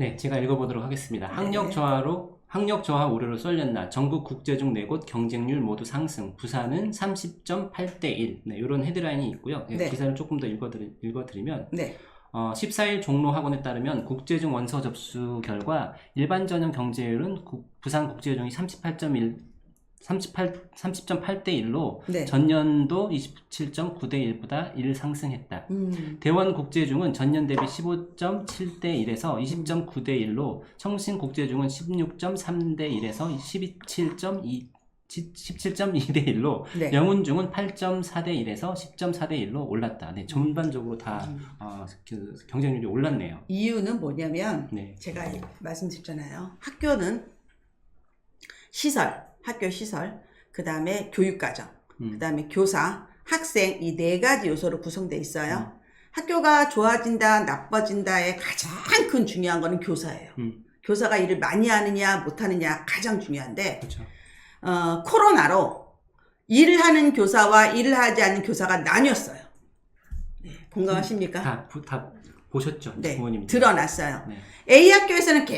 네, 제가 읽어보도록 하겠습니다. 네. 학력 저하로 학력 저하 우려로 쏠렸나 전국 국제 중 네 곳 경쟁률 모두 상승 부산은 30.8대 1 네, 이런 헤드라인이 있고요. 네, 네. 기사를 조금 더 읽어드리, 읽어드리면 네. 어, 14일 종로 학원에 따르면 국제중 원서 접수 결과 일반 전형 경제율은 국- 부산 국제중이 38.1 38 30.8대 1로 네. 전년도 27.9대 1보다 1 상승했다. 음. 대원 국제중은 전년 대비 15.7대 1에서 20.9대 1로 청신 국제중은 16.3대 1에서 17.2 17.2대 1로 네. 영훈중은 8.4대 1에서 10.4대 1로 올랐다. 네, 전반적으로 다 음. 어, 그 경쟁률이 올랐네요. 이유는 뭐냐면 네. 제가 말씀드렸잖아요. 학교는 시설, 학교 시설, 그 다음에 교육과정, 음. 그 다음에 교사, 학생 이 네 가지 요소로 구성되어 음. 있어요. 학교가 좋아진다, 나빠진다의 가장 큰 중요한 거는 교사예요. 음. 교사가 일을 많이 하느냐, 못하느냐 가장 중요한데, 그렇죠. 어, 코로나로 일을 하는 교사와 일을 하지 않는 교사가 나뉘었어요. 네, 공감하십니까? 다, 부- 다 보셨죠? 네, 부모님. 드러났어요. 네. A 학교에서는 계속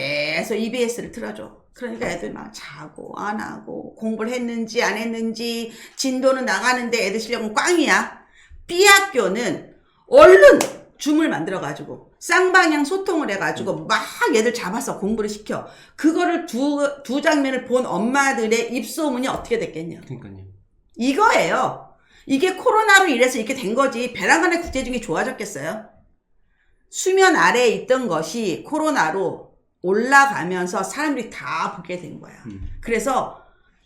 EBS를 틀어줘. 그러니까 애들 막 자고 안 하고 공부를 했는지 안 했는지 진도는 나가는데 애들 실력은 꽝이야. B 학교는 얼른 줌을 만들어 가지고 쌍방향 소통을 해 가지고 막 얘들 잡아서 공부를 시켜. 그거를 두, 두 장면을 본 엄마들의 입소문이 어떻게 됐겠냐. 그러니까요. 이거예요. 이게 코로나로 인해서 이렇게 된 거지. 배란간의 국제중이 좋아졌겠어요? 수면 아래에 있던 것이 코로나로 올라가면서 사람들이 다 보게 된 거야. 음. 그래서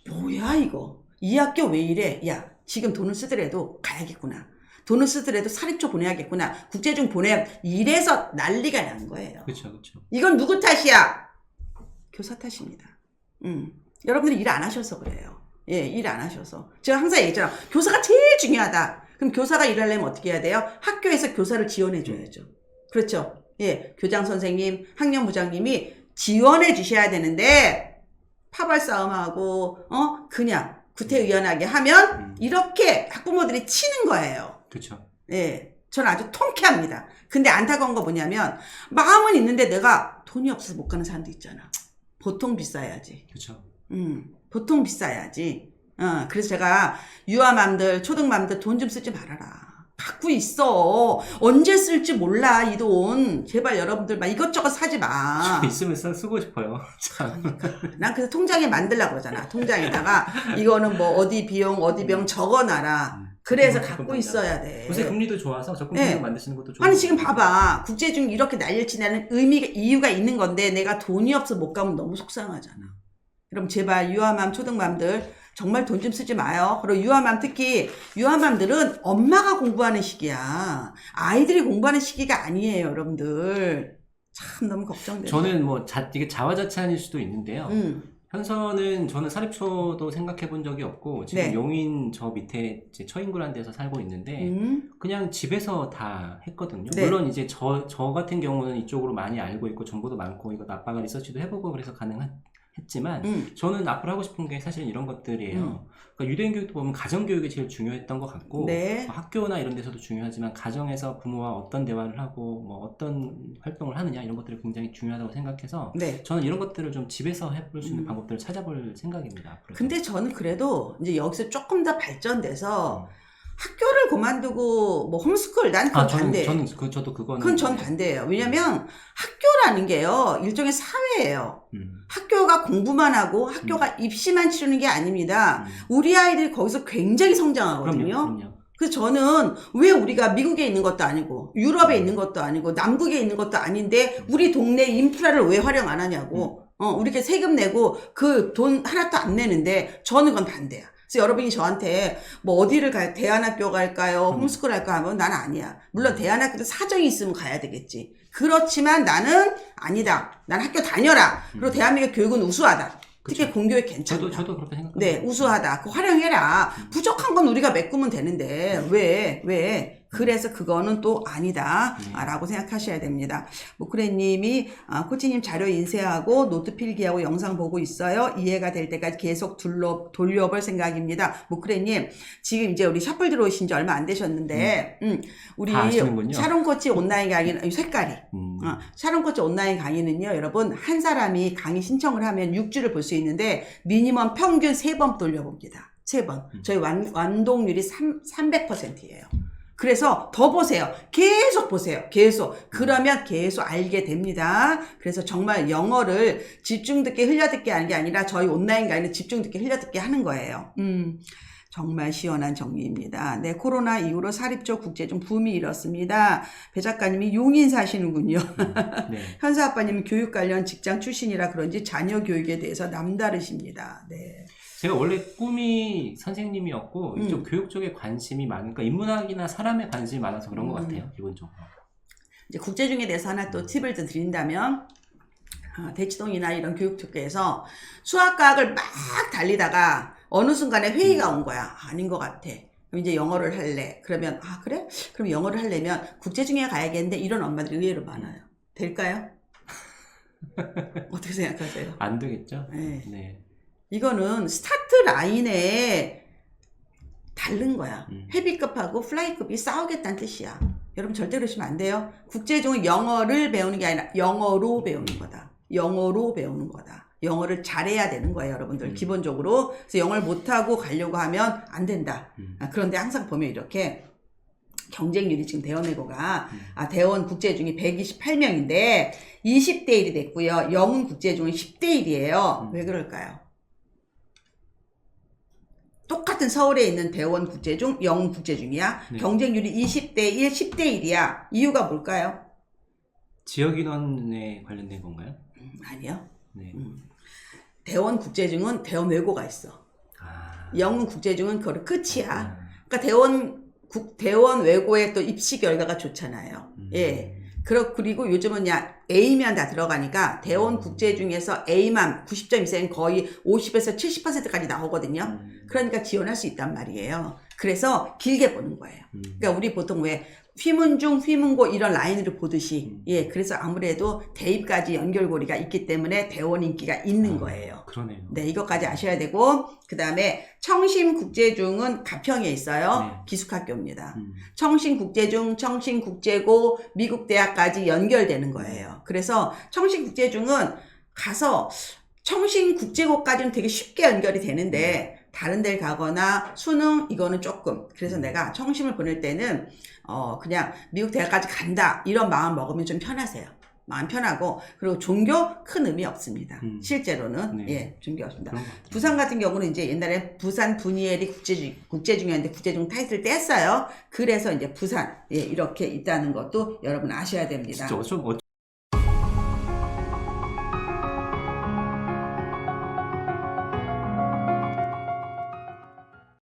뭐야 이거? 이 학교 왜 이래? 야 지금 돈을 쓰더라도 가야겠구나. 돈을 쓰더라도 사립초 보내야겠구나. 국제중 보내야 이래서 난리가 난 거예요. 그렇죠, 그렇죠. 이건 누구 탓이야? 교사 탓입니다. 음. 여러분들이 일 안 하셔서 그래요. 예, 일 안 하셔서. 제가 항상 얘기했잖아. 교사가 제일 중요하다. 그럼 교사가 일하려면 어떻게 해야 돼요? 학교에서 교사를 지원해 줘야죠. 그렇죠. 예, 교장 선생님, 학년 부장님이 지원해 주셔야 되는데, 파벌 싸움하고, 어, 그냥 구태의연하게 하면, 음. 이렇게 학부모들이 치는 거예요. 그렇죠. 예, 저는 아주 통쾌합니다. 근데 안타까운 거 뭐냐면 마음은 있는데 내가 돈이 없어서 못 가는 사람도 있잖아. 보통 비싸야지. 그렇죠. 음, 보통 비싸야지. 어, 그래서 제가 유아맘들, 초등맘들 돈 좀 쓰지 말아라. 갖고 있어. 언제 쓸지 몰라, 이 돈. 제발 여러분들 막 이것저것 사지 마. 있으면 써- 쓰고 싶어요. 참. 난 그래서 통장에 만들라고 그러잖아. 통장에다가 이거는 뭐 어디 비용, 어디 비용 적어놔라. 음. 그래서 갖고. 있어야 돼. 요새 금리도 좋아서 적금 네. 통장 만드시는 것도 좋고. 아니 지금 봐봐 국제중 이렇게 난리를 치는 의미가 이유가 있는 건데 내가 돈이 없어 못 가면 너무 속상하잖아. 그럼 제발 유아맘 초등맘들 정말 돈 좀 쓰지 마요. 그리고 유아맘 특히 유아맘들은 엄마가 공부하는 시기야. 아이들이 공부하는 시기가 아니에요, 여러분들. 참 너무 걱정돼. 저는 뭐 자, 이게 자화자찬일 수도 있는데요. 음, 현서는 저는 사립초도 생각해 본 적이 없고 지금 네. 용인 저 밑에 이제 처인구라는 데서 살고 있는데 음, 그냥 집에서 다 했거든요. 네. 물론 이제 저, 저 같은 경우는 이쪽으로 많이 알고 있고 정보도 많고 이거 아빠가 리서치도 해보고 그래서 가능 했지만 음, 저는 앞으로 하고 싶은 게 사실은 이런 것들이에요. 음. 그러니까 유대인 교육도 보면 가정 교육이 제일 중요했던 것 같고 네. 학교나 이런 데서도 중요하지만 가정에서 부모와 어떤 대화를 하고 뭐 어떤 활동을 하느냐 이런 것들이 굉장히 중요하다고 생각해서 네. 저는 이런 것들을 좀 집에서 해볼 수 있는 음. 방법들을 찾아볼 생각입니다. 앞으로. 근데 저는 그래도 이제 여기서 조금 더 발전돼서 음. 학교를 그만두고 뭐 홈스쿨 난 그건 아 저는 반대. 저는 그 저도 그거는 그건 전 반대예요. 왜냐면 학교라는 게요 일종의 사회예요. 음, 학교가 공부만 하고 학교가 입시만 치르는 게 아닙니다. 음. 우리 아이들이 거기서 굉장히 그럼요, 성장하거든요. 그럼요. 그래서 저는 왜 우리가 미국에 있는 것도 아니고 유럽에 있는 것도 아니고 남극에 있는 것도 아닌데 우리 동네 인프라를 왜 활용 안 하냐고. 어, 우리가 세금 내고 그 돈 하나도 안 내는데 저는 그건 반대야. 그래서 여러분이 저한테 뭐 어디를 갈 대안학교 갈까요? 음. 홈스쿨 할까 하면 난 아니야. 물론 대안학교도 사정이 있으면 가야 되겠지. 그렇지만 나는 아니다. 난 학교 다녀라. 그리고 음. 대한민국 교육은 우수하다. 특히 그쵸. 공교육 괜찮다. 저도 저도 그렇게 생각합니다. 네, 우수하다. 그 활용해라. 부족한 건 우리가 메꾸면 되는데 왜, 왜 그래서 그거는 또 네. 아니다라고 생각하셔야 됩니다. 모크레님이 아, 코치님 자료 인쇄하고 노트 필기하고 영상 보고 있어요. 이해가 될 때까지 계속 둘러 돌려볼 생각입니다. 모크레님 지금 이제 우리 셔플 들어오신 지 얼마 안 되셨는데, 음, 우리. 샤론 코치 온라인 강의는 색깔이 음. 어, 샤론 코치 온라인 강의는요, 여러분, 한 사람이 강의 신청을 하면 6주를 볼 수 있는데, 미니멈 평균 3번 돌려봅니다. 3번. 음. 저희 완, 완동률이 3, 300%예요. 그래서 더 보세요. 계속 보세요. 계속. 그러면 계속 알게 됩니다. 그래서 정말 영어를 집중 듣게 흘려 듣게 하는 게 아니라 저희 온라인 강의는 집중 듣게 흘려 듣게 하는 거예요. 음. 정말 시원한 정리입니다. 네, 코로나 이후로 사립적 국제중 붐이 일었습니다. 배 작가님이 용인 사시는군요. 네. 현사 아빠님은 교육 관련 직장 출신이라 그런지 자녀 교육에 대해서 남다르십니다. 네. 제가 원래 꿈이 선생님이었고 음. 이쪽 교육 쪽에 관심이 많으니까 인문학이나 사람에 관심이 많아서 그런 것 음. 같아요 기본적으로. 이제 국제중에 대해서 하나 또 팁을 더 드린다면 아, 대치동이나 이런 교육 쪽에서 수학과학을 막 달리다가 어느 순간에 회의가 온 거야. 아닌 것 같아. 그럼 이제 영어를 할래. 그러면 아 그래? 그럼 영어를 하려면 국제중에 가야겠는데 이런 엄마들이 의외로 많아요. 될까요? 어떻게 생각하세요? 안 되겠죠? 네. 네. 이거는 스타트 라인에 다른 거야. 음. 헤비급하고 플라이급이 싸우겠다는 뜻이야. 여러분 절대 그러시면 안 돼요. 국제중은 영어를 배우는 게 아니라 영어로 배우는 거다. 영어로 배우는 거다. 영어를 잘해야 되는 거예요, 여러분들. 음. 기본적으로. 그래서 영어를 못하고 가려고 하면 안 된다. 음. 아, 그런데 항상 보면 이렇게 경쟁률이 지금 대원외고가 음. 아, 대원 국제중이 128명인데 20대 1이 됐고요. 영은 국제중은 10대 1이에요. 음. 왜 그럴까요? 똑같은 서울에 있는 대원 국제 중, 영은 국제 중이야. 네. 경쟁률이 20대 1, 10대 1이야. 이유가 뭘까요? 지역 인원에 관련된 건가요? 음, 아니요. 네. 음. 대원 국제중은 대원 외고가 있어. 아. 영은 국제중은 그거 끝이야. 아. 그러니까 대원 국 대원 외고의 또 입시 결과가 좋잖아요. 음. 예. 그러, 그리고 요즘은 야 A면 다 들어가니까 대원 국제 중에서 A만 90점 이상은 거의 50에서 70%까지 나오거든요. 음. 그러니까 지원할 수 있단 말이에요. 그래서 길게 보는 거예요. 음. 그러니까 우리 보통 왜 휘문 중, 휘문고 이런 라인으로 보듯이 음. 예, 그래서 아무래도 대입까지 연결고리가 있기 때문에 대원 인기가 있는 아, 거예요. 그러네요. 네, 이것까지 아셔야 되고 그 다음에 청심국제중은 가평에 있어요. 네. 기숙학교입니다. 음. 청신국제중, 청신국제고, 미국대학까지 연결되는 거예요. 그래서 청신국제중은 가서 청신국제고까지는 되게 쉽게 연결이 되는데 다른 데를 가거나 수능 이거는 조금 그래서 내가 청심을 보낼 때는 어 그냥 미국 대학까지 간다 이런 마음 먹으면 좀 편하세요. 마음 편하고 그리고 종교 큰 의미 없습니다. 음. 실제로는 네. 예 종교 없습니다. 부산 같은 경우는 이제 옛날에 부산 분이엘이 국제중, 국제중이었는데 국제 중 타이틀 뗐어요. 그래서 이제 부산, 예, 이렇게 있다는 것도 여러분 아셔야 됩니다. 진짜